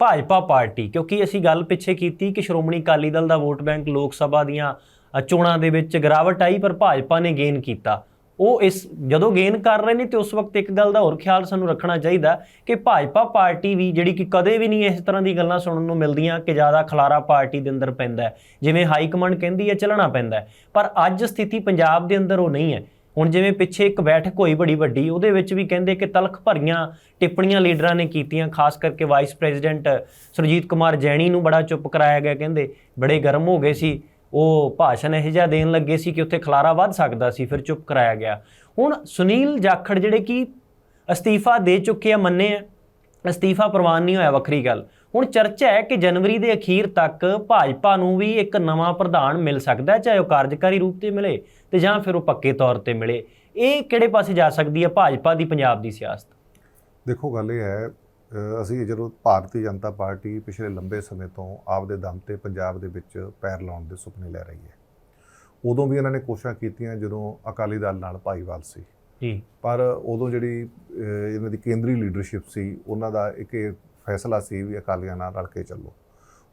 Bhajpa party, ਕਿਉਂਕਿ ਅਸੀਂ ਗੱਲ ਪਿੱਛੇ ਕੀਤੀ ਕਿ ਸ਼੍ਰੋਮਣੀ ਅਕਾਲੀ ਦਲ ਦਾ ਵੋਟ ਬੈਂਕ ਲੋਕ ਸਭਾ ਦੀਆਂ ਚੋਣਾਂ ਦੇ ਵਿੱਚ ਗਿਰਾਵਟ ਆਈ, ਪਰ ਭਾਜਪਾ ਨੇ ਗੇਨ ਕੀਤਾ। ਉਹ ਇਸ, ਜਦੋਂ ਗੇਨ ਕਰ ਰਹੇ ਨੇ, ਤੇ ਉਸ ਵਕਤ ਇੱਕ ਗੱਲ ਦਾ ਹੋਰ ਖਿਆਲ ਸਾਨੂੰ ਰੱਖਣਾ ਚਾਹੀਦਾ ਕਿ ਭਾਜਪਾ ਪਾਰਟੀ ਵੀ, ਜਿਹੜੀ ਕਿ ਕਦੇ ਵੀ ਨਹੀਂ ਇਸ ਤਰ੍ਹਾਂ ਦੀ ਗੱਲਾਂ ਸੁਣਨ ਨੂੰ ਮਿਲਦੀਆਂ ਕਿ ਜ਼ਿਆਦਾ ਖਲਾਰਾ ਪਾਰਟੀ ਦੇ ਅੰਦਰ ਪੈਂਦਾ ਜਿਵੇਂ ਹਾਈ ਕਮਾਂਡ ਕਹਿੰਦੀ ਹੈ, ਚੱਲਣਾ ਪੈਂਦਾ ਪਰ ਅੱਜ ਸਥਿਤੀ ਪੰਜਾਬ ਦੇ ਅੰਦਰ ਉਹ ਨਹੀਂ ਹੈ। ਹੁਣ ਜਿਵੇਂ ਪਿੱਛੇ ਇੱਕ ਬੈਠਕ ਹੋਈ ਬੜੀ ਵੱਡੀ, ਉਹਦੇ ਵਿੱਚ ਵੀ ਕਹਿੰਦੇ ਕਿ ਤਲਖ ਭਰੀਆਂ ਟਿੱਪਣੀਆਂ ਲੀਡਰਾਂ ਨੇ ਕੀਤੀਆਂ, ਖਾਸ ਕਰਕੇ ਵਾਈਸ ਪ੍ਰੈਜ਼ੀਡੈਂਟ ਸੁਰਜੀਤ ਕੁਮਾਰ ਜੈਣੀ ਨੂੰ ਬੜਾ ਚੁੱਪ ਕਰਾਇਆ ਗਿਆ, ਕਹਿੰਦੇ ਬੜੇ ਗਰਮ ਹੋ ਗਏ ਸੀ, ਉਹ ਭਾਸ਼ਣ ਇਹ ਜਿਹਾ ਦੇਣ ਲੱਗੇ ਸੀ ਕਿ ਉੱਥੇ ਖਲਾਰਾ ਵੱਧ ਸਕਦਾ ਸੀ, ਫਿਰ ਚੁੱਪ ਕਰਾਇਆ ਗਿਆ। ਹੁਣ ਸੁਨੀਲ ਜਾਖੜ ਜਿਹੜੇ ਕਿ ਅਸਤੀਫਾ ਦੇ ਚੁੱਕੇ ਆ, ਮੰਨੇ ਆ, ਅਸਤੀਫਾ ਪ੍ਰਵਾਨ ਨਹੀਂ ਹੋਇਆ, ਵੱਖਰੀ ਗੱਲ। ਹੁਣ ਚਰਚਾ ਹੈ ਕਿ ਜਨਵਰੀ ਦੇ ਅਖੀਰ ਤੱਕ ਭਾਜਪਾ ਨੂੰ ਵੀ ਇੱਕ ਨਵਾਂ ਪ੍ਰਧਾਨ ਮਿਲ ਸਕਦਾ ਹੈ ਚਾਹੇ ਉਹ ਕਾਰਜਕਾਰੀ ਰੂਪ ਤੇ ਮਿਲੇ ਤੇ ਜਾਂ ਫਿਰ ਉਹ ਪੱਕੇ ਤੌਰ ਤੇ ਮਿਲੇ। ਇਹ ਕਿਹੜੇ ਪਾਸੇ ਜਾ ਸਕਦੀ ਹੈ ਭਾਜਪਾ ਦੀ ਪੰਜਾਬ ਦੀ ਸਿਆਸਤ? ਦੇਖੋ ਗੱਲ ਇਹ ਹੈ ਅਸੀਂ ਜਦੋਂ ਭਾਰਤੀ ਜਨਤਾ ਪਾਰਟੀ ਪਿਛਲੇ ਲੰਬੇ ਸਮੇਂ ਤੋਂ ਆਪਦੇ ਦਮ ਤੇ ਪੰਜਾਬ ਦੇ ਵਿੱਚ ਪੈਰ ਲਾਉਣ ਦੇ ਸੁਪਨੇ ਲੈ ਰਹੀ ਹੈ। ਉਦੋਂ ਵੀ ਇਹਨਾਂ ਨੇ ਕੋਸ਼ਿਸ਼ਾਂ ਕੀਤੀਆਂ ਜਦੋਂ ਅਕਾਲੀ ਦਲ ਨਾਲ ਭਾਈਵਾਲ ਸੀ। ਜੀ। ਪਰ ਉਦੋਂ ਜਿਹੜੀ ਇਹਨਾਂ ਦੀ ਕੇਂਦਰੀ ਲੀਡਰਸ਼ਿਪ ਸੀ ਉਹਨਾਂ ਦਾ ਇੱਕ ਫੈਸਲਾ ਸੀ ਵੀ ਅਕਾਲੀਆਂ ਨਾਲ ਰਲ ਕੇ ਚੱਲੋ।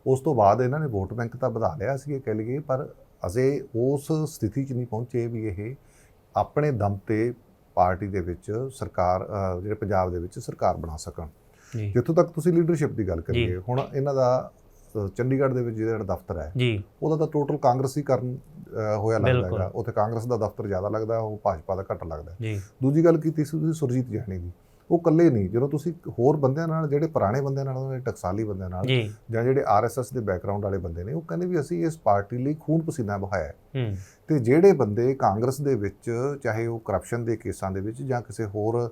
ਉਸ ਤੋਂ ਬਾਅਦ ਇਹਨਾਂ ਨੇ ਵੋਟ ਬੈਂਕ ਤਾਂ ਵਧਾ ਲਿਆ ਸੀ ਇਹ ਕਹਿ ਲਈਏ ਪਰ ਅਜੇ ਉਸ ਸਥਿਤੀ 'ਚ ਨਹੀਂ ਪਹੁੰਚੇ ਵੀ ਇਹ ਆਪਣੇ ਦਮ ਤੇ ਪਾਰਟੀ ਦੇ ਵਿੱਚ ਸਰਕਾਰ ਜਿਹੜੇ ਪੰਜਾਬ ਦੇ ਵਿੱਚ ਸਰਕਾਰ ਬਣਾ ਸਕਣ। ਜਿੱਥੋਂ ਤੱਕ ਤੁਸੀਂ ਲੀਡਰਸ਼ਿਪ ਦੀ ਗੱਲ ਕਰੀਏ ਹੁਣ ਇਹਨਾਂ ਦਾ ਚੰਡੀਗੜ੍ਹ ਦੇ ਵਿੱਚ ਜਿਹੜਾ ਦਫ਼ਤਰ ਹੈ ਜੀ। ਉਹਦਾ ਤਾਂ ਟੋਟਲ ਕਾਂਗਰਸੀ ਕਰਨ ਹੋਇਆ ਲੱਗਦਾ। ਹੈਗਾ। ਉੱਥੇ ਕਾਂਗਰਸ ਦਾ ਦਫ਼ਤਰ ਜ਼ਿਆਦਾ ਲੱਗਦਾ ਉਹ ਭਾਜਪਾ ਦਾ ਘੱਟ ਲੱਗਦਾ। ਜੀ। ਦੂਜੀ ਗੱਲ ਕੀਤੀ ਸੀ ਤੁਸੀਂ ਸੁਰਜੀਤ ਜਾਨੀ ਦੀ। ਉਹ ਇਕੱਲੇ ਨਹੀਂ ਜਦੋਂ ਤੁਸੀਂ ਹੋਰ ਬੰਦਿਆਂ ਨਾਲ ਜਿਹੜੇ ਪੁਰਾਣੇ ਬੰਦਿਆਂ ਨਾਲ ਉਹਨਾਂ ਦੇ ਟਕਸਾਲੀ ਬੰਦਿਆਂ ਨਾਲ ਜੀ। ਜਿਹੜੇ ਆਰਐਸਐਸ ਦੇ ਬੈਕਗ੍ਰਾਉਂਡ ਵਾਲੇ ਬੰਦੇ ਨੇ ਉਹ ਕਹਿੰਦੇ ਵੀ ਅਸੀਂ ਇਸ ਪਾਰਟੀ ਲਈ ਖੂਨ ਪਸੀਨਾ ਬਹਾਇਆ ਤੇ ਜਿਹੜੇ ਬੰਦੇ ਕਾਂਗਰਸ ਦੇ ਵਿੱਚ ਚਾਹੇ ਉਹ ਕਰਪਸ਼ਨ ਦੇ ਕੇਸਾਂ ਦੇ ਵਿੱਚ ਜਾਂ ਕਿਸੇ ਹੋਰ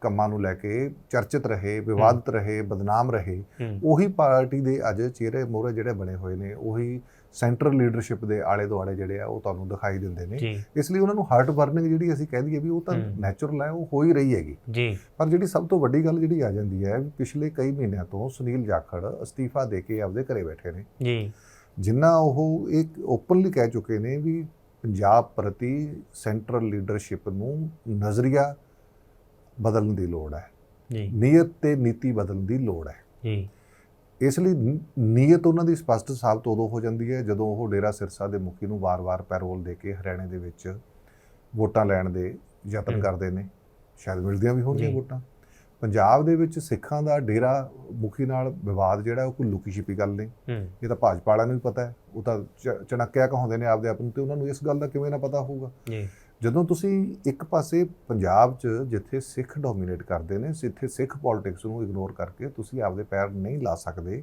ਕੰਮਾਂ ਨੂੰ ਲੈ ਕੇ ਚਰਚਿਤ ਰਹੇ ਵਿਵਾਦਿਤ ਰਹੇ ਬਦਨਾਮ ਰਹੇ ਉਹੀ ਪਾਰਟੀ ਦੇ ਅੱਜ ਚਿਹਰੇ ਮੋਹਰੇ ਜਿਹੜੇ ਬਣੇ ਹੋਏ ਨੇ ਉਹੀ ਸੈਂਟਰਲ ਲੀਡਰਸ਼ਿਪ ਦੇ ਆਲੇ ਦੁਆਲੇ ਜਿਹੜੇ ਆ ਉਹ ਤੁਹਾਨੂੰ ਦਿਖਾਈ ਦਿੰਦੇ ਨੇ। ਇਸ ਲਈ ਉਹਨਾਂ ਨੂੰ ਹਾਰਟ ਬਰਨਿੰਗ ਜਿਹੜੀ ਅਸੀਂ ਕਹਿ ਦਈਏ ਵੀ ਉਹ ਤਾਂ। ਨੈਚੁਰਲ ਹੈ ਉਹ ਹੋ ਹੀ ਰਹੀ ਹੈਗੀ। ਜੀ। ਪਰ ਜਿਹੜੀ ਸਭ ਤੋਂ ਵੱਡੀ ਗੱਲ ਜਿਹੜੀ ਆ ਜਾਂਦੀ ਹੈ ਵੀ ਪਿਛਲੇ ਕਈ ਮਹੀਨਿਆਂ ਤੋਂ ਸੁਨੀਲ ਜਾਖੜ ਅਸਤੀਫਾ ਦੇ ਕੇ ਆਪਦੇ ਘਰੇ ਬੈਠੇ ਨੇ। ਜੀ। ਜਿੰਨਾ ਉਹ ਇੱਕ ਓਪਨਲੀ ਕਹਿ ਚੁੱਕੇ ਨੇ ਵੀ ਪੰਜਾਬ ਪ੍ਰਤੀ ਸੈਂਟਰਲ ਲੀਡਰਸ਼ਿਪ ਨੂੰ ਨਜ਼ਰੀਆ ਬਦਲਣ ਦੀ ਲੋੜ ਹੈ। ਜੀ। ਨੀਅਤ ਤੇ ਨੀਤੀ ਬਦਲਣ ਦੀ ਲੋੜ ਹੈ। ਜੀ। ਇਸ ਲਈ ਨੀਅਤ ਉਹਨਾਂ ਦੀ ਸਪਸ਼ਟ ਸਾਬਤ ਉਦੋਂ ਹੋ ਜਾਂਦੀ ਹੈ ਜਦੋਂ ਉਹ ਡੇਰਾ ਸਿਰਸਾ ਦੇ ਮੁਖੀ ਨੂੰ ਵਾਰ-ਵਾਰ ਪੈਰੋਲ ਦੇ ਕੇ ਹਰਿਆਣੇ ਦੇ ਵਿੱਚ ਵੋਟਾਂ ਲੈਣ ਦੇ ਯਤਨ। ਕਰਦੇ ਨੇ। ਸ਼ਾਇਦ ਮਿਲਦੀਆਂ ਵੀ ਹੋਣਗੀਆਂ। ਵੋਟਾਂ। ਪੰਜਾਬ ਦੇ ਵਿੱਚ ਸਿੱਖਾਂ ਦਾ ਡੇਰਾ ਮੁਖੀ ਨਾਲ ਵਿਵਾਦ ਜਿਹੜਾ ਉਹ ਕੋਈ ਲੁਕੀ ਛਿਪੀ ਗੱਲ ਨਹੀਂ। ਇਹ ਤਾਂ ਭਾਜਪਾ ਵਾਲਿਆਂ ਨੂੰ ਵੀ ਪਤਾ ਹੈ। ਉਹ ਤਾਂ ਚਣਕਿਆ ਕਹਾਉਂਦੇ ਨੇ ਆਪਦੇ ਆਪ ਨੂੰ ਤੇ ਉਹਨਾਂ ਨੂੰ ਇਸ ਗੱਲ ਦਾ ਕਿਵੇਂ ਨਾ ਪਤਾ ਹੋਊਗਾ। ਜੀ। ਜਦੋਂ ਤੁਸੀਂ ਇੱਕ ਪਾਸੇ ਪੰਜਾਬ 'ਚ ਜਿੱਥੇ ਸਿੱਖ ਡੋਮੀਨੇਟ ਕਰਦੇ ਨੇ, ਜਿੱਥੇ ਸਿੱਖ ਪੋਲਿਟਿਕਸ ਨੂੰ ਇਗਨੋਰ ਕਰਕੇ ਤੁਸੀਂ ਆਪਦੇ ਪੈਰ ਨਹੀਂ ਲਾ ਸਕਦੇ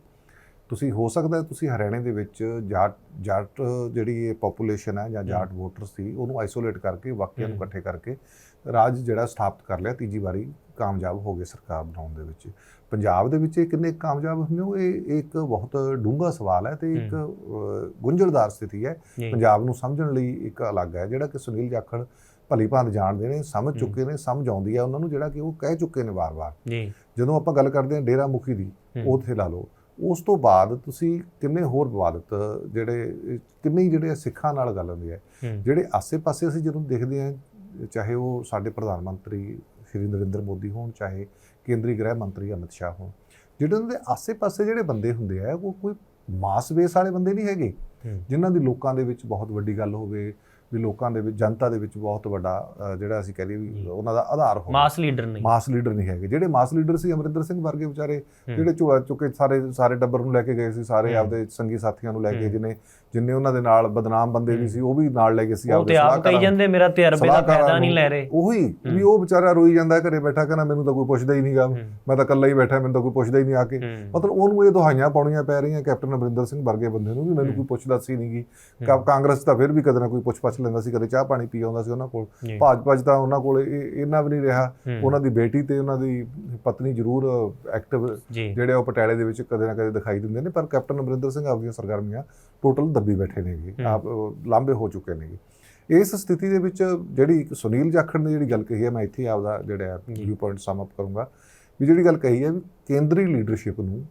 ਤੁਸੀਂ ਹੋ ਸਕਦਾ ਤੁਸੀਂ ਹਰਿਆਣੇ ਦੇ ਵਿੱਚ ਜਾਟ ਜਾਟ ਜਿਹੜੀ ਇਹ ਪੋਪੂਲੇਸ਼ਨ ਹੈ ਜਾਂ ਜਾਟ ਵੋਟਰ ਸੀ ਉਹਨੂੰ ਆਈਸੋਲੇਟ ਕਰਕੇ ਬਾਕੀਆਂ ਨੂੰ। ਇਕੱਠੇ ਕਰਕੇ ਰਾਜ ਜਿਹੜਾ ਸਥਾਪਿਤ ਕਰ ਲਿਆ ਤੀਜੀ ਵਾਰੀ ਕਾਮਯਾਬ ਹੋ ਗਏ ਸਰਕਾਰ ਬਣਾਉਣ ਦੇ ਵਿੱਚ। ਪੰਜਾਬ ਦੇ ਵਿੱਚ ਇਹ ਕਿੰਨੇ ਕਾਮਯਾਬ ਹੁੰਦੇ ਹੋ? ਇਹ ਇੱਕ ਬਹੁਤ ਡੂੰਘਾ ਸਵਾਲ ਹੈ ਤੇ ਇੱਕ ਗੁੰਝਲਦਾਰ ਸਥਿਤੀ ਹੈ। ਪੰਜਾਬ ਨੂੰ ਸਮਝਣ ਲਈ ਇੱਕ ਅਲੱਗ ਹੈ ਜਿਹੜਾ ਕਿ ਸੁਨੀਲ ਜਾਖੜ ਭਲੀ ਭਾਂਤ ਜਾਣਦੇ ਨੇ ਸਮਝ। ਚੁੱਕੇ ਨੇ ਸਮਝ ਆਉਂਦੀ ਹੈ। ਉਹਨਾਂ ਨੂੰ ਜਿਹੜਾ ਕਿ ਉਹ ਕਹਿ ਚੁੱਕੇ ਨੇ ਵਾਰ-ਵਾਰ। ਜੀ। ਜਦੋਂ ਆਪਾਂ ਗੱਲ ਕਰਦੇ ਹਾਂ ਡੇਰਾ ਮੁਖੀ ਦੀ ਉੱਥੇ ਲਾ ਲਓ ਉਸ ਤੋਂ ਬਾਅਦ ਤੁਸੀਂ ਕਿੰਨੇ ਹੋਰ ਵਿਵਾਦਤ ਜਿਹੜੇ ਕਿੰਨੇ ਜਿਹੜੇ ਸਿੱਖਾਂ ਨਾਲ ਗੱਲ ਹੁੰਦੀ ਹੈ ਜਿਹੜੇ ਆਸੇ-ਪਾਸੇ ਅਸੀਂ ਜਦੋਂ ਦੇਖਦੇ ਹਾਂ ਚਾਹੇ ਉਹ ਸਾਡੇ ਪ੍ਰਧਾਨ ਮੰਤਰੀ ਸ਼੍ਰੀ ਨਰਿੰਦਰ ਮੋਦੀ ਹੋਣ ਚਾਹੇ ਕੇਂਦਰੀ ਗ੍ਰਹਿ ਮੰਤਰੀ ਅਮਿਤ ਸ਼ਾਹ ਹੋਣ ਜਿਹੜੇ ਉਹਨਾਂ ਦੇ ਆਸੇ-ਪਾਸੇ ਜਿਹੜੇ ਬੰਦੇ ਹੁੰਦੇ ਆ ਉਹ ਕੋਈ ਮਾਸ ਬੇਸ ਵਾਲੇ ਬੰਦੇ ਨਹੀਂ ਹੈਗੇ ਜਿਨ੍ਹਾਂ ਦੀ ਲੋਕਾਂ ਦੇ ਵਿੱਚ ਬਹੁਤ ਵੱਡੀ ਗੱਲ ਹੋਵੇ ਵੀ ਲੋਕਾਂ ਦੇ ਵਿੱਚ ਜਨਤਾ ਦੇ ਵਿੱਚ ਬਹੁਤ ਵੱਡਾ ਜਿਹੜਾ ਅਸੀਂ ਕਹ ਲਈਏ ਉਹਨਾਂ ਦਾ ਆਧਾਰ ਹੋਵੇ ਮਾਸ ਲੀਡਰ ਨਹੀਂ ਮਾਸ ਲੀਡਰ ਨਹੀਂ ਹੈਗੇ ਜਿਹੜੇ ਮਾਸ ਲੀਡਰ ਸੀ ਅਮਰਿੰਦਰ ਸਿੰਘ ਵਰਗੇ ਵਿਚਾਰੇ ਹੂੰ, ਜਿਹੜੇ ਝੋਲਾ ਚੁੱਕੇ ਸਾਰੇ ਸਾਰੇ ਟੱਬਰ ਨੂੰ ਲੈ ਕੇ ਗਏ ਸੀ ਸਾਰੇ ਹੂੰ। ਆਪਦੇ ਸੰਗੀ ਸਾਥੀਆਂ ਨੂੰ ਲੈ ਕੇ ਹੂੰ। ਜਿਨੇ ਜਿੰਨੇ ਉਹਨਾਂ ਦੇ ਨਾਲ ਬਦਨਾਮ ਬੰਦੇ ਵੀ ਹੂੰ। ਸੀ ਉਹ ਵੀ ਨਾਲ ਲੈ ਗਏ ਸੀ ਉਹ ਤੇ ਆਪ ਕਹੀ ਸਲਾਹਕਾਰਾਂ- ਜਾਂਦੇ ਮੇਰਾ ਤਜਰਬੇ ਦਾ ਸਲਾਹਕਾਰਾਂ ਫਾਇਦਾ ਨਹੀਂ। ਲੈ ਰਹੇ ਉਹੀ ਵੀ ਹੂੰ। ਉਹ ਵਿਚਾਰਾ ਰੋਈ ਜਾਂਦਾ ਘਰੇ ਬੈਠਾ ਕਹਿੰਦਾ ਮੈਨੂੰ ਤਾਂ ਕੋਈ ਪੁੱਛਦਾ ਹੀ ਨਹੀਂਗਾ ਹੂੰ, ਮੈਂ ਤਾਂ ਇਕੱਲਾ ਹੀ ਬੈਠਾ ਮੈਨੂੰ ਤਾਂ ਕੋਈ ਪੁੱਛਦਾ ਹੀ ਨਹੀਂ ਆ ਕੇ ਹੂੰ, ਮਤਲਬ ਉਹਨੂੰ ਇਹ ਦੁਹਾਈਆਂ ਪਾਉਣੀਆਂ ਪੈ ਰਹੀਆਂ ਕੈਪਟਨ ਅਮਰਿੰਦਰ ਸਿੰਘ ਵਰਗੇ ਬੰਦੇ ਨੂੰ ਵੀ ਮੈਨੂੰ ਹੂੰ। ਕੋਈ ਪੁੱਛਦਾ ਸੀ ਨਹੀਂਗੀ ਹੂੰ, ਕਾਂਗਰਸ ਤਾਂ ਫਿਰ ਵੀ ਕਦੇ ਨਾ ਕੋਈ ਪੁੱਛ ਪਛ ਲੈਂਦਾ ਸੀ ਕਦੇ ਚਾਹ ਪਾਣੀ ਪੀ ਆਉਂਦਾ ਸੀ ਉਹਨਾਂ ਕੋਲ। ਭਾਜਪਾ 'ਚ ਤਾਂ ਉਹਨਾਂ ਕੋਲ ਇਹ ਇਹਨਾਂ ਵੀ ਨਹੀਂ ਰਿਹਾ। ਉਹਨਾਂ ਦੀ ਬੇਟੀ ਤੇ ਉਹਨਾਂ ਦੀ ਪਤਨੀ ਜ਼ਰੂਰ ਐਕਟਿਵ ਜਿਹੜੇ ਉਹ ਪਟਿਆਲੇ ਦੇ ਵਿੱਚ ਕਦੇ ਨਾ ਕਦੇ ਦਿਖਾਈ ਦਿੰਦੇ ਨੇ ਪਰ ਕੈਪਟਨ ਅਮਰਿੰਦਰ ਸਿੰਘ ਆਪਦੀਆਂ ਸਰਗਰਮੀਆਂ ਟੋਟਲ ਦੱਬੀ ਬੈਠੇ ਨੇਗੇ। ਆਪ ਲਾਂਭੇ ਹੋ ਚੁੱਕੇ ਨੇਗੇ ਇਸ ਸਥਿਤੀ ਦੇ ਵਿੱਚ ਜਿਹੜੀ ਇੱਕ ਸੁਨੀਲ ਜਾਖੜ ਨੇ ਜਿਹੜੀ ਗੱਲ ਕਹੀ ਹੈ ਮੈਂ ਇੱਥੇ ਆਪਦਾ ਜਿਹੜਾ। ਵਿਊ ਪੁਆਇੰਟ ਸਮ ਅਪ ਕਰੂੰਗਾ ਵੀ ਜਿਹੜੀ ਗੱਲ ਕਹੀ ਹੈ ਵੀ ਕੇਂਦਰੀ ਲੀਡਰਸ਼ਿਪ ਨੂੰ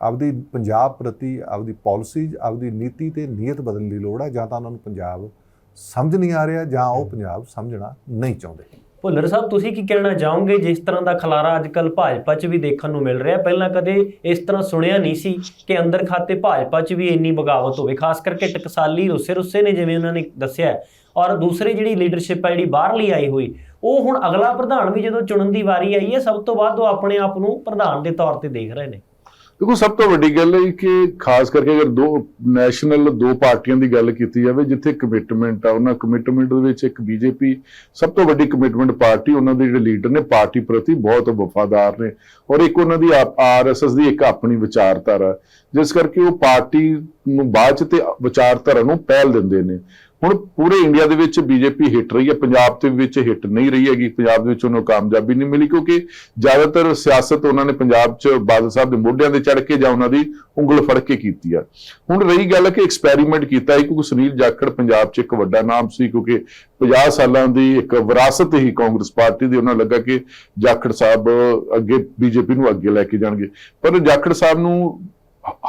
ਆਪਦੀ ਪੰਜਾਬ ਪ੍ਰਤੀ ਆਪਦੀ ਪਾਲਿਸੀਜ਼ ਆਪਦੀ ਨੀਤੀ ਤੇ ਨੀਅਤ ਬਦਲਣ ਦੀ ਲੋੜ ਹੈ ਜਾਂ ਤਾਂ ਉਹਨਾਂ ਨੂੰ ਪੰਜਾਬ ਸਮਝ ਨਹੀਂ ਆ ਰਿਹਾ ਜਾਂ ਉਹ। ਪੰਜਾਬ ਸਮਝਣਾ ਨਹੀਂ ਚਾਹੁੰਦੇ। ਭੁੱਲਰ ਸਾਹਿਬ ਤੁਸੀਂ ਕੀ ਕਹਿਣਾ ਚਾਹੋਗੇ? ਜਿਸ ਤਰ੍ਹਾਂ ਦਾ ਖਲਾਰਾ ਅੱਜਕੱਲ ਭਾਜਪਾ 'ਚ ਵੀ ਦੇਖਣ ਨੂੰ ਮਿਲ ਰਿਹਾ। ਪਹਿਲਾਂ ਕਦੇ ਇਸ ਤਰ੍ਹਾਂ ਸੁਣਿਆ ਨਹੀਂ ਸੀ ਕਿ ਅੰਦਰ ਖਾਤੇ ਭਾਜਪਾ 'ਚ ਵੀ ਇੰਨੀ ਬਗਾਵਤ ਹੋਵੇ। ਖਾਸ ਕਰਕੇ ਟਕਸਾਲੀ ਰੁੱਸੇ ਰੁੱਸੇ ਨੇ ਜਿਵੇਂ ਉਹਨਾਂ ਨੇ ਦੱਸਿਆ। ਔਰ ਦੂਸਰੀ ਜਿਹੜੀ ਲੀਡਰਸ਼ਿਪ ਹੈ ਜਿਹੜੀ ਬਾਹਰਲੀ ਆਈ ਹੋਈ ਉਹ ਹੁਣ ਅਗਲਾ ਪ੍ਰਧਾਨ ਵੀ ਜਦੋਂ ਚੁਣਨ ਦੀ ਵਾਰੀ ਆਈ ਹੈ ਸਭ ਤੋਂ ਵੱਧ ਉਹ ਆਪਣੇ ਆਪ ਨੂੰ ਪ੍ਰਧਾਨ ਦੇ ਤੌਰ ਤੇ ਦੇਖ ਰਹੇ ਨੇ। ਦੇਖੋ, ਸਭ ਤੋਂ ਵੱਡੀ ਗੱਲ ਹੈ ਕਿ ਖਾਸ ਕਰਕੇ ਅਗਰ ਦੋ ਨੈਸ਼ਨਲ ਦੋ ਪਾਰਟੀਆਂ ਦੀ ਗੱਲ ਕੀਤੀ ਜਾਵੇ, ਜਿੱਥੇ ਕਮਿਟਮੈਂਟ ਆ, ਉਹਨਾਂ ਕਮਿਟਮੈਂਟ ਦੇ ਵਿੱਚ ਇੱਕ ਬੀਜੇਪੀ ਸਭ ਤੋਂ ਵੱਡੀ ਕਮਿਟਮੈਂਟ ਪਾਰਟੀ ਉਹਨਾਂ ਦੇ ਜਿਹੜੇ ਲੀਡਰ ਨੇ, ਪਾਰਟੀ ਪ੍ਰਤੀ ਬਹੁਤ ਵਫਾਦਾਰ ਨੇ। ਔਰ ਇੱਕ ਉਹਨਾਂ ਦੀ ਆਰਐਸਐਸ ਦੀ ਇੱਕ ਆਪਣੀ ਵਿਚਾਰਧਾਰਾ, ਜਿਸ ਕਰਕੇ ਉਹ ਪਾਰਟੀ ਨੂੰ ਬਾਅਦ ਚ ਤੇ ਵਿਚਾਰਧਾਰਾ ਨੂੰ ਪਹਿਲ ਦਿੰਦੇ ਨੇ। ਹੁਣ ਪੂਰੇ ਇੰਡੀਆ ਦੇ ਵਿੱਚ ਬੀਜੇਪੀ ਹਿੱਟ ਰਹੀ ਹੈ, ਪੰਜਾਬ ਦੇ ਵਿੱਚ ਹਿੱਟ ਨਹੀਂ ਰਹੀ ਹੈਗੀ, ਪੰਜਾਬ ਦੇ ਵਿੱਚ ਉਹਨੂੰ ਕਾਮਯਾਬੀ ਨਹੀਂ ਮਿਲੀ ਕਿਉਂਕਿ ਜ਼ਿਆਦਾਤਰ ਸਿਆਸਤ ਉਹਨਾਂ ਨੇ ਪੰਜਾਬ 'ਚ ਬਾਦਲ ਸਾਹਿਬ ਦੇ ਮੋਢਿਆਂ ਤੇ ਚੜ੍ਹ ਕੇ ਜਾਂ ਉਹਨਾਂ ਦੀ ਉਂਗਲ ਫੜ ਕੇ ਕੀਤੀ ਆ। ਹੁਣ ਰਹੀ ਗੱਲ ਕਿ ਐਕਸਪੈਰੀਮੈਂਟ ਕੀਤਾ ਹੈ ਕਿਉਂਕਿ ਸੁਨੀਲ ਜਾਖੜ ਪੰਜਾਬ 'ਚ ਇੱਕ ਵੱਡਾ ਨਾਮ ਸੀ ਕਿਉਂਕਿ 50 ਸਾਲਾਂ ਦੀ ਇੱਕ ਵਿਰਾਸਤ ਹੀ ਕਾਂਗਰਸ ਪਾਰਟੀ ਦੀ, ਉਹਨਾਂ ਲੱਗਾ ਕਿ ਜਾਖੜ ਸਾਹਿਬ ਅੱਗੇ ਬੀਜੇਪੀ ਨੂੰ ਅੱਗੇ ਲੈ ਕੇ ਜਾਣਗੇ। ਪਰ ਜਾਖੜ ਸਾਹਿਬ ਨੂੰ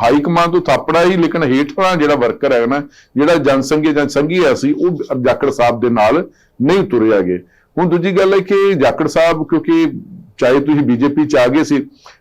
ਹਾਈ ਕਮਾਂਡ ਤੋਂ ਥਾਪੜਾ ਹੀ, ਲੇਕਿਨ ਹੇਠਲਾ ਜਿਹੜਾ ਵਰਕਰ ਹੈ ਨਾ, ਜਿਹੜਾ ਜਨਸੰਘੀ ਜਾਂ ਸੰਘੀਆ ਸੀ ਉਹ ਜਾਖੜ ਸਾਹਿਬ ਦੇ ਨਾਲ ਨਹੀਂ ਤੁਰਿਆ ਗਏ ਹੁਣ ਦੂਜੀ ਗੱਲ ਹੈ ਕਿ ਜਾਖੜ ਸਾਹਿਬ, ਕਿਉਂਕਿ ਚਾਹੇ ਤੁਸੀਂ ਬੀਜੇਪੀ ਚ ਆ ਗਏ ਸੀ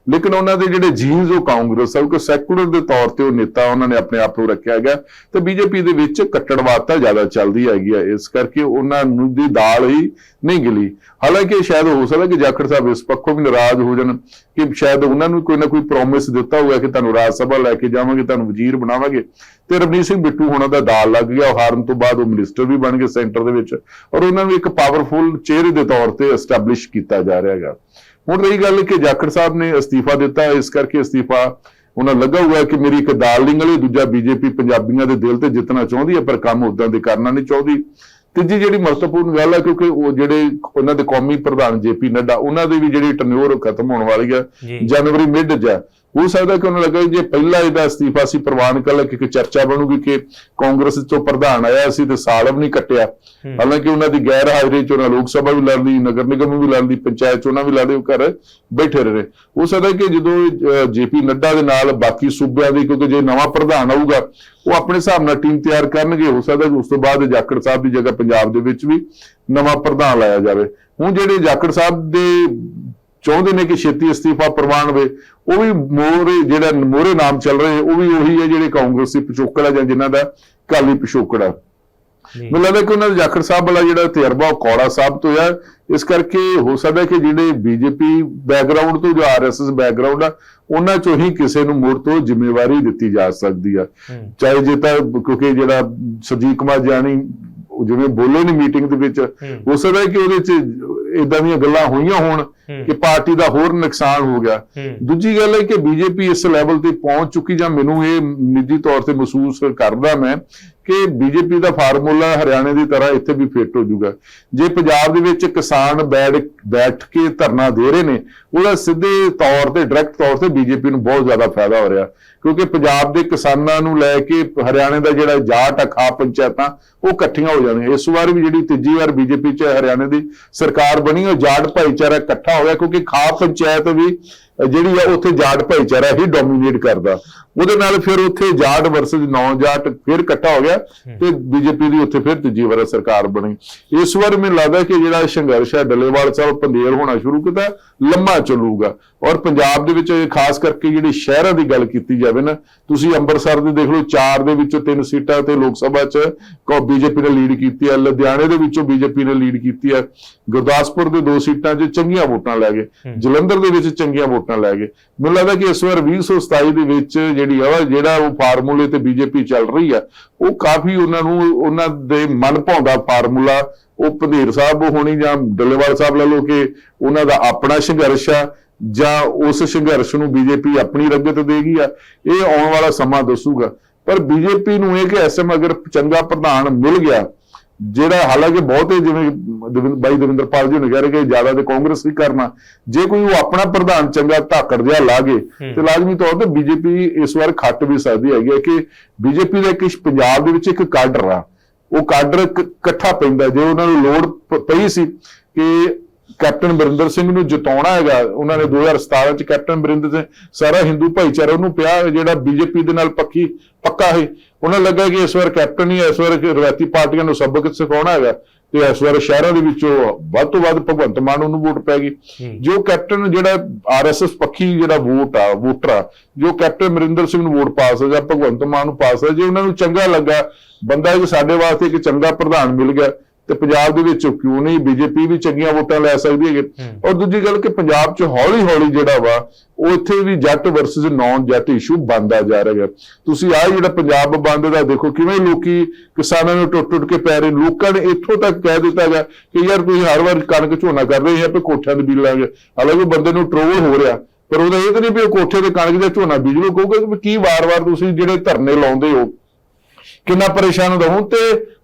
ਲੇਕਿਨ ਉਹਨਾਂ ਦੇ ਜਿਹੜੇ ਜੀਨਸ ਉਹ ਕਾਂਗਰਸ ਸਭ ਕੋ ਸੈਕੂਲਰ ਦੇ ਤੌਰ ਤੇ ਉਹ ਨੇਤਾ ਉਹਨਾਂ ਨੇ ਆਪਣੇ ਆਪ ਨੂੰ ਰੱਖਿਆ ਹੈਗਾ। ਤੇ ਬੀਜੇਪੀ ਦੇ ਵਿੱਚ ਕੱਟੜਵਾਦਤਾ ਜ਼ਿਆਦਾ ਚੱਲਦੀ ਹੈਗੀ ਆ, ਇਸ ਕਰਕੇ ਉਹਨਾਂ ਨੂੰ ਦੀ ਦਾਲ ਹੀ ਨਹੀਂ ਗਿਲੀ। ਹਾਲਾਂਕਿ ਸ਼ਾਇਦ ਹੋ ਸਕਦਾ ਕਿ ਜਾਖੜ ਸਾਹਿਬ ਇਸ ਪੱਖੋਂ ਵੀ ਨਾਰਾਜ਼ ਹੋ ਜਾਣ ਕਿ ਸ਼ਾਇਦ ਉਹਨਾਂ ਨੂੰ ਕੋਈ ਨਾ ਕੋਈ ਪ੍ਰੋਮਿਸ ਦਿੱਤਾ ਹੋਇਆ ਕਿ ਤੁਹਾਨੂੰ ਰਾਜ ਸਭਾ ਲੈ ਕੇ ਜਾਵਾਂਗੇ, ਤੁਹਾਨੂੰ ਵਜ਼ੀਰ ਬਣਾਵਾਂਗੇ। ਤੇ ਰਵਨੀਤ ਸਿੰਘ ਬਿੱਟੂ ਹੋਣਾ ਦਾ ਦਾਲ ਲੱਗ ਗਿਆ, ਉਹ ਹਾਰਨ ਤੋਂ ਬਾਅਦ ਉਹ ਮਿਨਿਸਟਰ ਵੀ ਬਣ ਗਏ ਸੈਂਟਰ ਦੇ ਵਿੱਚ। ਔਰ ਉਹਨਾਂ ਨੂੰ ਇੱਕ ਪਾਵਰਫੁਲ ਚਿਹਰੇ ਦੇ ਤੌਰ ਤੇ ਐਸਟੈਬਲਿਸ਼ ਕੀਤਾ ਜਾ ਰਿਹਾ ਹੈਗਾ। ਹੁਣ ਰਹੀ ਗੱਲ ਕਿ ਜਾਖੜ ਸਾਹਿਬ ਨੇ ਅਸਤੀਫਾ ਦਿੱਤਾ ਇਸ ਕਰਕੇ ਅਸਤੀਫਾ ਉਹਨਾਂ ਲੱਗਾ ਹੋਇਆ ਕਿ ਮੇਰੀ ਇੱਕ ਦਾਲ ਨਹੀਂ ਗਲੀ ਦੂਜਾ ਬੀਜੇਪੀ ਪੰਜਾਬੀਆਂ ਦੇ ਦਿਲ ਤੇ ਜਿੱਤਣਾ ਚਾਹੁੰਦੀ ਹੈ ਪਰ ਕੰਮ ਉਦਾਂ ਦੇ ਕਰਨਾ ਨਹੀਂ ਚਾਹੁੰਦੀ ਤੀਜੀ ਜਿਹੜੀ ਮਹੱਤਵਪੂਰਨ ਗੱਲ ਹੈ ਕਿਉਂਕਿ ਉਹ ਜਿਹੜੇ ਉਹਨਾਂ ਦੇ ਕੌਮੀ ਪ੍ਰਧਾਨ ਜੇਪੀ ਨੱਡਾ ਉਹਨਾਂ ਦੀ ਵੀ ਜਿਹੜੀ ਟਨਿਓਰ ਖਤਮ ਹੋਣ ਵਾਲੀ ਹੈ। ਜਨਵਰੀ ਮਿਡ 'ਚ ਹੈ ਹੋ ਸਕਦਾ ਕਿ ਉਹਨਾਂ ਲੱਗਾ ਜੇ ਪਹਿਲਾ ਇਹਦਾ ਅਸਤੀਫਾ ਸੀ ਪ੍ਰਵਾਨ ਕਰ ਲਿਆ ਕਿ ਚਰਚਾ ਬਣੂਗੀ ਕਿ ਕਾਂਗਰਸ ਤੋਂ ਪ੍ਰਧਾਨ ਆਇਆ ਸੀ ਤੇ ਸਾਲ ਵੀ ਨਹੀਂ ਕੱਟਿਆ। ਹਾਲਾਂਕਿ ਉਹਨਾਂ ਦੀ ਗੈਰ ਹਾਜ਼ਰੀ ਚ ਉਹਨਾਂ ਲੋਕ ਸਭਾ ਵੀ ਲੜ ਲਈ ਨਗਰ ਨਿਗਮ ਵੀ ਲੜ ਲਈ ਪੰਚਾਇਤ ਚੋਣਾਂ ਵੀ ਲੜ ਲਈ ਉਹ ਘਰ ਬੈਠੇ ਰਹੇ। ਹੋ ਸਕਦਾ ਕਿ ਜਦੋਂ ਜੇਪੀ ਨੱਡਾ ਦੇ ਨਾਲ ਬਾਕੀ ਸੂਬਿਆਂ ਦੀ ਕਿਉਂਕਿ ਜੇ ਨਵਾਂ ਪ੍ਰਧਾਨ ਆਊਗਾ ਉਹ ਆਪਣੇ ਹਿਸਾਬ ਨਾਲ ਟੀਮ ਤਿਆਰ ਕਰਨਗੇ। ਹੋ ਸਕਦਾ ਕਿ ਉਸ ਤੋਂ ਬਾਅਦ ਜਾਖੜ ਸਾਹਿਬ ਦੀ ਜਗ੍ਹਾ ਪੰਜਾਬ ਦੇ ਵਿੱਚ ਵੀ ਨਵਾਂ ਪ੍ਰਧਾਨ ਲਾਇਆ ਜਾਵੇ। ਹੁਣ ਜਿਹੜੇ ਜਾਖੜ ਸਾਹਿਬ ਦੇ ਚਾਹੁੰਦੇ ਨੇ ਕਿ ਛੇਤੀ ਅਸਤੀਫਾ ਪ੍ਰਵਾਨ ਹੋਵੇ ਉਹ ਵੀ ਮੋਰੇ ਜਿਹੜਾ ਮੋਰੇ ਨਾਮ ਚੱਲ ਰਹੇ ਉਹ ਵੀ ਉਹੀ ਹੈ ਜਿਹੜੇ ਕਾਂਗਰਸੀ ਪਿਛੋਕੜ ਆ ਜਾਂ ਜਿਨ੍ਹਾਂ ਦਾ ਕਾਲੀ ਪਿਛੋਕੜ ਆ ਮੈਨੂੰ ਲੱਗਦਾ ਕਿ ਉਹਨਾਂ ਦਾ ਜਾਖੜ ਸਾਹਿਬ ਵਾਲਾ ਜਿਹੜਾ ਤਜਰਬਾ ਉਹ ਕੌੜਾ ਸਾਬਤ ਹੋਇਆ ਇਸ ਕਰਕੇ ਹੋ ਸਕਦਾ ਕਿ ਜਿਹੜੇ ਬੀਜੇਪੀ ਬੈਕਗ੍ਰਾਉਂਡ ਤੋਂ ਜੋ ਆਰਐਸਐਸ ਬੈਕਗ੍ਰਾਉਂਡ ਆ ਉਹਨਾਂ ਚੋਂ ਹੀ ਕਿਸੇ ਨੂੰ ਮੁੜ ਤੋਂ ਜ਼ਿੰਮੇਵਾਰੀ ਦਿੱਤੀ ਜਾ ਸਕਦੀ ਆ ਹੂੰ। ਚਾਹੇ ਜੇ ਤਾਂ ਕਿਉਂਕਿ ਜਿਹੜਾ ਸਰਜੀਤ ਕੁਮਾਰ ਜਾਨੀ ਜਿਵੇਂ ਬੋਲੇ ਨੇ ਮੀਟਿੰਗ ਦੇ ਵਿੱਚ ਹੂੰ। ਹੋ ਸਕਦਾ ਹੈ ਕਿ ਉਹਦੇ ਚ ਇਦਾਂ ਦੀਆਂ ਗੱਲਾਂ ਹੋਈਆਂ ਹੋਣ। ਕਿ ਪਾਰਟੀ ਦਾ ਹੋਰ ਨੁਕਸਾਨ ਹੋ ਗਿਆ। ਦੂਜੀ ਗੱਲ ਹੈ ਕਿ ਬੀਜੇਪੀ ਇਸ ਲੈਵਲ ਤੇ ਪਹੁੰਚ ਚੁੱਕੀ ਜਾਂ ਮੈਨੂੰ ਇਹ ਨਿੱਜੀ ਤੌਰ ਤੇ ਮਹਿਸੂਸ ਕਰਦਾ ਮੈਂ ਕਿ ਬੀਜੇਪੀ ਦਾ ਫਾਰਮੂਲਾ ਹਰਿਆਣੇ ਦੀ ਤਰ੍ਹਾਂ ਇੱਥੇ ਵੀ ਫਿੱਟ ਹੋ ਜਾਊਗਾ ਜੇ ਪੰਜਾਬ ਦੇ ਵਿੱਚ ਕਿਸਾਨ ਬੈਠ ਬੈਠ ਕੇ ਧਰਨਾ ਦੇ ਰਹੇ ਨੇ ਉਹਦਾ ਸਿੱਧੇ ਤੌਰ ਤੇ ਡਾਇਰੈਕਟ ਤੌਰ ਤੇ ਬੀਜੇਪੀ ਨੂੰ ਬਹੁਤ ਜ਼ਿਆਦਾ ਫਾਇਦਾ ਹੋ ਰਿਹਾ ਕਿਉਂਕਿ ਪੰਜਾਬ ਦੇ ਕਿਸਾਨਾਂ ਨੂੰ ਲੈ ਕੇ ਹਰਿਆਣੇ ਦਾ ਜਿਹੜਾ ਜਾਟ ਆ ਖਾ ਪੰਚਾਇਤਾਂ ਉਹ ਇਕੱਠੀਆਂ ਹੋ ਜਾਣਗੀਆਂ ਇਸ ਵਾਰ ਵੀ ਜਿਹੜੀ ਤੀਜੀ ਵਾਰ ਬੀਜੇਪੀ ਚ ਹਰਿਆਣੇ ਦੀ ਸਰਕਾਰ ਬਣੀ ਉਹ ਜਾਟ ਭਾਈਚਾਰਾ ਇਕੱਠਾ ਹੋ ਗਿਆ ਕਿਉਂਕਿ ਖਾ ਪੰਚਾਇਤ ਵੀ ਜਿਹੜੀ ਆ ਉੱਥੇ ਜਾਟ ਭਾਈਚਾਰਾ ਹੀ ਡੋਮੀਨੇਟ ਕਰਦਾ। ਉਹਦੇ ਨਾਲ ਫਿਰ ਉੱਥੇ ਜਾਟ ਵਰਸਸ ਨੌ ਜਾਟ ਫਿਰ ਇਕੱਠਾ ਹੋ ਗਿਆ ਤੇ ਬੀਜੇਪੀ ਦੀ ਉੱਥੇ ਫਿਰ ਤੀਜੀ ਵਾਰ ਸਰਕਾਰ ਬਣੀ। ਇਸ ਵਾਰ ਮੈਨੂੰ ਲੱਗਦਾ ਕਿ ਜਿਹੜਾ ਸੰਘਰਸ਼ ਹੈ ਡੱਲੇਵਾਲ ਸਾਹਿਬ ਪੰਦੇਰ ਹੋਣਾ ਸ਼ੁਰੂ ਕੀਤਾ ਲੰਮਾ ਚੱਲੂਗਾ। ਔਰ ਪੰਜਾਬ ਦੇ ਵਿੱਚ ਖਾਸ ਕਰਕੇ ਜਿਹੜੀ ਸ਼ਹਿਰਾਂ ਦੀ ਗੱਲ ਕੀਤੀ ਜਾਵੇ ਨਾ ਤੁਸੀਂ ਅੰਮ੍ਰਿਤਸਰ ਦੇ ਦੇਖ ਲਓ ਚਾਰ ਦੇ ਵਿੱਚੋਂ ਤਿੰਨ ਸੀਟਾਂ ਤੇ ਲੋਕ ਸਭਾ 'ਚ ਕੋ ਬੀਜੇਪੀ ਨੇ ਲੀਡ ਕੀਤੀ ਹੈ ਲੁਧਿਆਣੇ ਦੇ ਵਿੱਚੋਂ ਬੀਜੇਪੀ ਨੇ ਲੀਡ ਕੀਤੀ ਹੈ ਗੁਰਦਾਸਪੁਰ ਦੇ ਦੋ ਸੀਟਾਂ 'ਚ ਚੰਗੀਆਂ ਵੋਟਾਂ ਲੈ ਗਏ। ਜਲੰਧਰ ਦੇ ਵਿੱਚ ਚੰਗੀਆਂ ਵੋਟਾਂ ਲੈ ਗਏ। ਮੈਨੂੰ ਲੱਗਦਾ ਕਿ ਇਸ ਵਾਰ 2027 ਦੇ ਵਿੱਚ ਜਿਹੜੀ ਆ, ਜਿਹੜਾ ਉਹ ਫਾਰਮੂਲੇ ਤੇ ਬੀਜੇਪੀ ਚੱਲ ਰਹੀ ਆ, ਉਹ ਕਾਫੀ ਉਹਨਾਂ ਨੂੰ, ਉਹਨਾਂ ਦੇ ਮਨ ਭਾਉਂਦਾ ਫਾਰਮੂਲਾ, ਉਹ ਪੰਧੀਰ ਸਾਹਿਬ ਹੋਣੀ ਜਾਂ ਡੱਲੇਵਾਲ ਸਾਹਿਬ ਲੈ ਲਓ ਕਿ ਉਹਨਾਂ ਦਾ ਆਪਣਾ ਸੰਘਰਸ਼ ਆ, ਜਾਂ ਉਸ ਸੰਘਰਸ਼ ਨੂੰ ਬੀਜੇਪੀ ਆਪਣੀ ਰੰਗਤ ਦੇਗੀ ਆ, ਇਹ ਆਉਣ ਵਾਲਾ ਸਮਾਂ ਦੱਸੂਗਾ। ਪਰ ਬੀਜੇਪੀ ਨੂੰ ਇਹ ਕਿ ਐਸਐਮ ਅਗਰ ਚੰਗਾ ਪ੍ਰਧਾਨ ਮਿਲ ਗਿਆ ਜਿਹੜਾ ਹਾਲਾਂਕਿ ਬਹੁਤੇ ਜਿਵੇਂ ਬਾਈ ਦਵਿੰਦਰਪਾਲ ਜੀ ਨੇ ਕਹਿ ਰਹੇ ਕਿ ਜ਼ਿਆਦਾ ਤੇ ਕਾਂਗਰਸ ਹੀ ਕਰਨਾ। ਜੇ ਕੋਈ ਉਹ ਆਪਣਾ ਪ੍ਰਧਾਨ ਚੰਗਾ ਧਾਕੜ ਜਿਹਾ ਲਾਗੇ ਤੇ ਲਾਜ਼ਮੀ ਤੌਰ ਤੇ ਬੀਜੇਪੀ ਇਸ ਵਾਰ ਖੱਟ ਵੀ ਸਕਦੀ ਹੈਗੀ ਹੈ ਕਿ ਬੀਜੇਪੀ ਦਾ ਇੱਕ ਇਸ ਪੰਜਾਬ ਦੇ ਵਿੱਚ ਇੱਕ ਕਾਡਰ ਆ। ਉਹ ਕਾਡਰ ਇਕ- ਇਕੱਠਾ ਪੈਂਦਾ ਜੇ ਉਹਨਾਂ ਨੂੰ ਲੋੜ ਪਈ ਸੀ ਕਿ ਕੈਪਟਨ ਬਰਿੰਦਰ ਸਿੰਘ ਨੂੰ ਜਿਤਾਉਣਾ ਹੈਗਾ ਉਹਨਾਂ ਨੇ 2017 ਚ ਕੈਪਟਨ ਬਰਿੰਦਰ ਸਿੰਘ ਸਾਰਾ ਹਿੰਦੂ ਭਾਈਚਾਰਾ ਉਹਨੂੰ ਪਿਆ ਜਿਹੜਾ ਬੀਜੇਪੀ ਦੇ ਨਾਲ ਪੱਕੀ ਪੱਕਾ ਹੈ ਉਹਨਾਂ ਲੱਗਾ ਕਿ ਇਸ ਵਾਰ ਕੈਪਟਨ ਹੀ ਹੈ, ਇਸ ਵਾਰ ਕਿ ਰਵਾਇਤੀ ਪਾਰਟੀਆਂ ਨੂੰ ਸਬਕ ਸਿਖਾਉਣਾ ਹੈਗਾ ਤੇ ਇਸ ਵਾਰ ਸ਼ਹਿਰਾਂ ਦੇ ਵਿੱਚੋਂ ਵੱਧ ਤੋਂ ਵੱਧ ਭਗਵੰਤ ਮਾਨ ਨੂੰ ਵੋਟ ਪੈ ਗਈ। ਜੀ ਜੋ ਕੈਪਟਨ ਜਿਹੜਾ ਆਰਐਸਐਸ ਪੱਖੀ ਜਿਹੜਾ ਵੋਟ ਆ ਵੋਟਰ ਆ ਜੋ ਕੈਪਟਨ ਅਮਰਿੰਦਰ ਸਿੰਘ ਨੂੰ ਵੋਟ ਪਾ ਸਕਦਾ ਭਗਵੰਤ ਮਾਨ ਨੂੰ ਪਾ ਸਕਦਾ ਜੇ ਉਹਨਾਂ ਨੂੰ ਚੰਗਾ ਲੱਗਾ ਬੰਦਾ ਇਹ ਸਾਡੇ ਵਾਸਤੇ ਇੱਕ ਚੰਗਾ ਪ੍ਰਧਾਨ ਮਿਲ ਗਿਆ ਤੇ ਪੰਜਾਬ ਦੇ ਵਿੱਚ ਕਿਉਂ ਨਹੀਂ? ਬੀਜੇਪੀ ਵੀ ਚੰਗੀਆਂ ਵੋਟਾਂ ਲੈ ਸਕਦੀ ਹੈ ਹੂੰ। ਔਰ ਦੂਜੀ ਗੱਲ ਕਿ ਪੰਜਾਬ 'ਚ ਹੌਲੀ ਹੌਲੀ ਜਿਹੜਾ ਵਾ ਉਹ ਇੱਥੇ ਵੀ ਜੱਟ ਵਰਸਸ ਨਾਨ ਜੱਟ ਇਸ਼ੂ ਬਣਦਾ ਜਾ ਰਿਹਾ। ਹੈ ਤੁਸੀਂ ਆ ਜਿਹੜਾ ਪੰਜਾਬ ਬੰਦ ਦਾ ਦੇਖੋ ਕਿਵੇਂ ਲੋਕੀ ਕਿਸਾਨਾਂ ਨੂੰ ਟੁੱਟ ਟੁੱਟ ਕੇ ਪੈ ਰਹੇ। ਲੋਕਾਂ ਨੇ ਇੱਥੋਂ ਤੱਕ ਕਹਿ ਦਿੱਤਾ ਹੈਗਾ ਕਿ ਯਾਰ ਤੁਸੀਂ ਹਰ ਵਾਰ ਕਣਕ ਝੋਨਾ ਕਰਦੇ ਹੋ ਆਪੇ ਕੋਠਿਆਂ ਦੇ ਬੀਜ ਲਾਂਗੇ। ਹਾਲਾਂਕਿ ਬੰਦੇ ਨੂੰ ਟਰੋਲ ਹੋ ਰਿਹਾ ਪਰ ਉਹਦਾ ਇਹ ਤਾਂ ਨਹੀਂ ਵੀ ਉਹ ਕੋਠੇ ਤੇ ਕਣਕ ਦਾ ਝੋਨਾ ਬੀਜ ਲਓ ਕਹੋਗੇ ਕੀ ਵਾਰ-ਵਾਰ ਤੁਸੀਂ ਜਿਹੜੇ ਧਰਨੇ ਲਾਉਂਦੇ ਹੋ ਕਿੰਨਾ ਪਰੇਸ਼ਾਨ ਹੁੰਦਾ। ਹੁਣ ਤੇ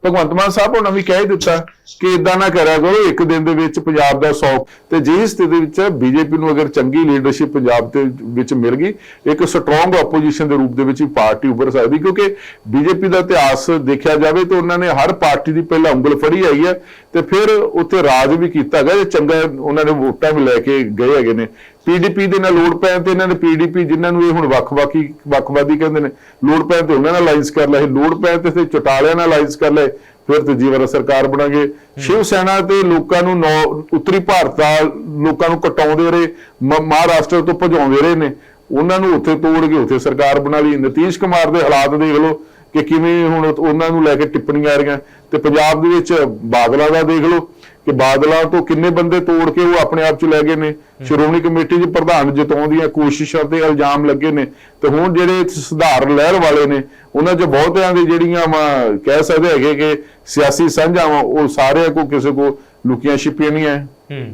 ਭਗਵੰਤ ਮਾਨ ਸਾਹਿਬ ਉਹਨਾਂ ਵੀ ਕਹਿ ਦਿੱਤਾ ਕਿ ਇਦਾਂ ਨਾ ਕਰਿਆ ਕਰੋ, ਇੱਕ ਦਿਨ ਦੇ ਵਿੱਚ ਪੰਜਾਬ ਦਾ 100 ਤੇ ਜੇ ਸਥਿਤੀ ਵਿੱਚ ਬੀਜੇਪੀ ਨੂੰ ਅਗਰ ਚੰਗੀ ਲੀਡਰਸ਼ਿਪ ਪੰਜਾਬ ਦੇ ਵਿੱਚ ਮਿਲ ਗਈ, ਇੱਕ ਸਟਰੋਂਗ ਆਪੋਜੀਸ਼ਨ ਦੇ ਰੂਪ ਦੇ ਵਿੱਚ ਵੀ ਪਾਰਟੀ ਉੱਭਰ ਸਕਦੀ, ਕਿਉਂਕਿ ਬੀਜੇਪੀ ਦਾ ਇਤਿਹਾਸ ਦੇਖਿਆ ਜਾਵੇ ਤਾਂ ਉਹਨਾਂ ਨੇ ਹਰ ਪਾਰਟੀ ਦੀ ਪਹਿਲਾਂ ਉਂਗਲ ਫੜੀ ਹੈਗੀ ਹੈ ਤੇ ਫਿਰ ਉੱਥੇ ਰਾਜ ਵੀ ਕੀਤਾ ਗਿਆ ਤੇ ਚੰਗਾ ਉਹਨਾਂ ਨੇ ਵੋਟਾਂ ਵੀ ਲੈ ਕੇ ਗਏ ਹੈਗੇ ਨੇ। ਪੀਡੀਪੀ ਦੇ ਨਾਲ ਲੋੜ ਪੈਣ ਤੇ ਇਹਨਾਂ ਨੇ ਪੀਡੀਪੀ ਜਿਨ੍ਹਾਂ ਨੂੰ ਇਹ ਹੁਣ ਵੱਖ-ਵੱਖੀ ਵੱਖਵਾਦੀ ਕਹਿੰਦੇ ਨੇ, ਲੋੜ ਪੈਣ ਤੇ ਉਹਨਾਂ ਨਾਲ ਅਲਾਈਅੰਸ ਕਰ ਲਏ, ਲੋੜ ਪੈਣ ਤੇ ਤੇ ਚਟਾਲਿਆਂ ਨਾਲ ਅਲਾਈਅੰਸ ਕਰ ਲਏ ਫਿਰ ਤੇ ਜੀਵਨ ਸਰਕਾਰ ਬਣਾਂਗੇ। ਸ਼ਿਵ ਸੈਨਾ ਤੇ ਲੋਕਾਂ ਨੂੰ ਨੌ- ਉੱਤਰੀ ਭਾਰਤ ਦਾ ਲੋਕਾਂ ਨੂੰ ਕਟਾਉਂਦੇ ਰਹੇ, ਮ- ਮਹਾਰਾਸ਼ਟਰ ਤੋਂ ਭਜਾਉਂਦੇ ਰਹੇ ਨੇ। ਉਹਨਾਂ ਨੂੰ ਉੱਥੇ ਤੋੜ ਕੇ ਉੱਥੇ ਸਰਕਾਰ ਬਣਾ ਲਈ। ਨਤੀਸ਼ ਕੁਮਾਰ ਦੇ ਹਾਲਾਤ ਦੇਖ ਲਓ ਕਿ ਕਿਵੇਂ ਹੁਣ ਉਹਨਾਂ ਨੂੰ ਲੈ ਕੇ ਟਿੱਪਣੀਆਂ ਆ ਰਹੀਆਂ। ਤੇ ਪੰਜਾਬ ਦੇ ਵਿੱਚ ਬਾਦਲਾਂ ਦਾ ਦੇਖ ਲਓ। ਕਿ ਬਾਦਲਾਂ ਤੋਂ ਕਿੰਨੇ ਬੰਦੇ ਤੋੜ ਕੇ ਉਹ ਆਪਣੇ ਆਪ ਚ ਲੈ ਗਏ ਨੇ? ਸ਼੍ਰੋਮਣੀ ਕਮੇਟੀ ਦੇ ਪ੍ਰਧਾਨ ਜਿਤਾਉਣ ਦੀਆਂ ਕੋਸ਼ਿਸ਼ਾਂ ਤੇ ਇਲਜ਼ਾਮ ਲੱਗੇ ਨੇ। ਤੇ ਹੁਣ ਜਿਹੜੇ ਸੁਧਾਰ ਲਹਿਰ ਵਾਲੇ ਨੇ ਉਹਨਾਂ ਚ ਬਹੁਤਿਆਂ ਦੇ ਜਿਹੜੀਆਂ ਵਾ ਕਹਿ ਸਕਦੇ ਹੈਗੇ ਕਿ ਸਿਆਸੀ ਸਾਂਝਾਂ ਉਹ ਸਾਰਿਆਂ ਕੋ ਕਿਸੇ ਕੋ ਲੁਕੀਆਂ ਛਿਪੀਆਂ ਨਹੀਂ ਹੈ ਹੂੰ।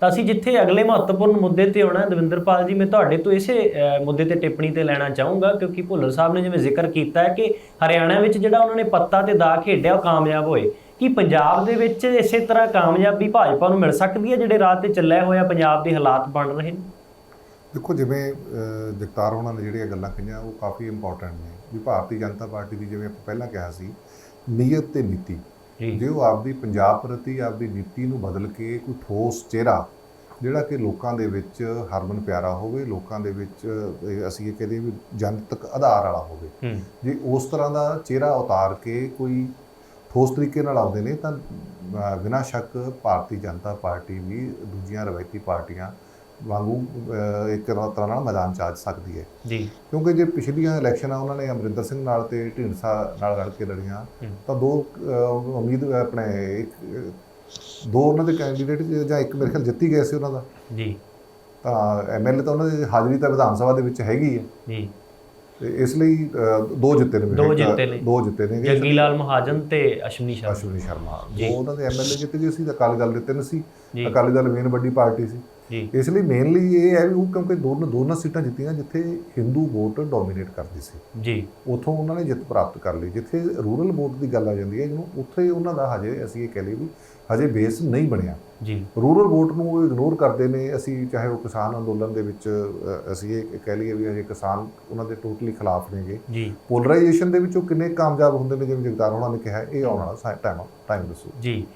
ਤਾਂ ਅਸੀਂ ਜਿੱਥੇ ਅਗਲੇ ਮਹੱਤਵਪੂਰਨ ਮੁੱਦੇ ਤੇ ਆਉਣਾ ਹੈ, ਦਵਿੰਦਰਪਾਲ ਜੀ ਮੈਂ ਤੁਹਾਡੇ ਤੋਂ ਇਸੇ ਮੁੱਦੇ ਤੇ ਟਿੱਪਣੀ ਤੇ ਲੈਣਾ ਚਾਹੂੰਗਾ ਕਿਉਂਕਿ ਭੁੱਲਰ ਸਾਹਿਬ ਨੇ ਜਿਵੇਂ ਜ਼ਿਕਰ ਕੀਤਾ ਹੈ ਕਿ ਹਰਿਆਣਾ ਵਿੱਚ ਜਿਹੜਾ ਉਹਨਾਂ ਨੇ ਪੱਤਾ ਤੇ ਦਾ ਖੇਡਿਆ ਉਹ ਕਾਮਯਾਬ ਹੋਏ। ਕੀ ਪੰਜਾਬ ਦੇ ਵਿੱਚ ਇਸੇ ਤਰ੍ਹਾਂ ਕਾਮਯਾਬੀ ਭਾਜਪਾ ਨੂੰ ਮਿਲ ਸਕਦੀ ਹੈ ਜਿਹੜੇ ਰਾਹ ਤੇ ਚੱਲਿਆ ਹੋਇਆ ਪੰਜਾਬ ਦੇ ਹਾਲਾਤ ਬਣ ਰਹੇ ਨੇ? ਦੇਖੋ ਜਿਵੇਂ ਜਗਤਾਰ ਹੋਣਾ ਨੇ ਜਿਹੜੀਆਂ ਗੱਲਾਂ ਕਹੀਆਂ ਉਹ ਕਾਫੀ ਇੰਪੋਰਟੈਂਟ ਨੇ। ਵੀ ਭਾਰਤੀ ਜਨਤਾ ਪਾਰਟੀ ਦੀ ਜਿਵੇਂ ਆਪਾਂ ਪਹਿਲਾਂ ਕਿਹਾ ਸੀ ਨੀਅਤ ਤੇ ਨੀਤੀ। ਜੀ। ਉਹ ਆਪਦੀ ਪੰਜਾਬ ਪ੍ਰਤੀ ਆਪਦੀ ਨੀਤੀ ਨੂੰ ਬਦਲ ਕੇ ਕੋਈ ਠੋਸ ਚਿਹਰਾ ਜਿਹੜਾ ਕਿ ਲੋਕਾਂ ਦੇ ਵਿੱਚ ਹਰਮਨ ਪਿਆਰਾ ਹੋਵੇ ਲੋਕਾਂ ਦੇ ਵਿੱਚ ਅਸੀਂ ਇਹ ਕਹਦੇ ਵੀ ਜਨਤਕ ਆਧਾਰ ਵਾਲਾ ਹੋਵੇ ਜੇ ਉਸ ਤਰ੍ਹਾਂ ਦਾ ਚਿਹਰਾ ਉਤਾਰ ਕੇ ਕੋਈ ਠੋਸ ਤਰੀਕੇ ਨਾਲ ਆਉਂਦੇ ਨੇ ਤਾਂ ਬਿਨਾਂ ਸ਼ੱਕ ਭਾਰਤੀ ਜਨਤਾ ਪਾਰਟੀ ਵੀ ਦੂਜੀਆਂ ਰਵਾਇਤੀ ਪਾਰਟੀਆਂ ਵਾਂਗੂ ਇੱਕ ਤਰ੍ਹਾਂ ਨਾਲ ਮੈਦਾਨ 'ਚ ਆ ਸਕਦੀ ਹੈ। ਜੀ। ਕਿਉਂਕਿ ਜੇ ਪਿਛਲੀਆਂ ਇਲੈਕਸ਼ਨਾਂ ਉਹਨਾਂ ਨੇ ਅਮਰਿੰਦਰ ਸਿੰਘ ਨਾਲ ਤੇ ਢੀਂਡਸਾ ਨਾਲ ਰਲ ਕੇ ਲੜੀਆਂ। ਤਾਂ ਦੋ ਉਮੀਦ ਆਪਣੇ ਦੋ ਉਹਨਾਂ ਦੇ ਕੈਂਡੀਡੇਟ ਜਾਂ ਇੱਕ ਮੇਰੇ ਖਿਆਲ ਜਿੱਤੀ ਗਏ ਸੀ ਉਹਨਾਂ ਦਾ। ਜੀ। ਤਾਂ ਐਮਐਲਏ ਤਾਂ ਉਹਨਾਂ ਦੀ ਹਾਜ਼ਰੀ ਤਾਂ ਵਿਧਾਨ ਸਭਾ ਦੇ ਵਿੱਚ ਹੈਗੀ ਹੈ। ਜੀ। ਤੇ ਇਸ ਲਈ ਦੋ ਜਿੱਤੇ ਨੇ ਦੋ। ਜਿੱਤੇ ਨੇ। ਦੋ ਜਿੱਤੇ ਨੇ ਜੱਗੀ ਲਾਲ ਮਹਾਜਨ ਤੇ ਅਸ਼ਵਨੀ ਸ਼ਰਮਾ ਅਸ਼ਵਨੀ ਸ਼ਰਮਾ। ਦੋ ਉਹਨਾਂ ਦੇ ਐਮਐਲਏ ਜਿੱਤ ਗਏ ਸੀ ਤੇ ਅਕਾਲੀ ਦਲ ਦੇ ਤਿੰਨ ਸੀ। ਅਕਾਲੀ ਦਲ ਮੇਨ ਵੱਡੀ ਪਾਰਟੀ ਸੀ ਜੀ। ਇਸ ਲਈ ਮੇਨਲੀ ਇਹ ਹੈ ਵੀ ਉਹ ਕਿਉਂਕਿ ਦੋਨੋਂ ਦੋਨਾਂ ਸੀਟਾਂ ਜਿੱਤੀਆਂ ਜਿੱਥੇ ਹਿੰਦੂ ਵੋਟ ਡੋਮੀਨੇਟ ਕਰਦੀ ਸੀ। ਜੀ। ਉਥੋਂ ਉਹਨਾਂ ਨੇ ਜਿੱਤ ਪ੍ਰਾਪਤ ਕਰ ਲਈ। ਜਿੱਥੇ ਰੂਰਲ ਵੋਟ ਦੀ ਗੱਲ ਆ ਜਾਂਦੀ ਹੈ ਜਿਹਨੂੰ ਉੱਥੇ ਉਹਨਾਂ ਦਾ ਹਜੇ ਅਸੀਂ ਇਹ ਕਹਿ ਲਈਏ ਵੀ ਹਜੇ ਬੇਸ ਨਹੀਂ ਬਣਿਆ। ਜੀ। ਰੂਰਲ ਵੋਟ ਨੂੰ ਉਹ ਇਗਨੋਰ ਕਰਦੇ ਨੇ। ਅਸੀਂ ਚਾਹੇ ਉਹ ਕਿਸਾਨ ਅੰਦੋਲਨ ਦੇ ਵਿੱਚ ਅਸੀਂ ਇਹ ਕਹਿ ਲਈਏ ਵੀ ਹਜੇ ਕਿਸਾਨ ਉਹਨਾਂ ਦੇ ਟੋਟਲੀ ਖਿਲਾਫ ਨੇਗੇ। ਜੀ। ਪੋਲਰਾਈਜੇਸ਼ਨ ਦੇ ਵਿੱਚ ਉਹ ਕਿੰਨੇ ਕਾਮਯਾਬ ਹੁੰਦੇ ਨੇ ਜਿਵੇਂ ਜਗਤਾਰ ਹੋਣਾ ਨੇ ਕਿਹਾ ਇਹ ਆਉਣ ਵਾਲਾ ਟਾਈਮ ਟਾਈਮ ਦੱਸੋ। ਜੀ।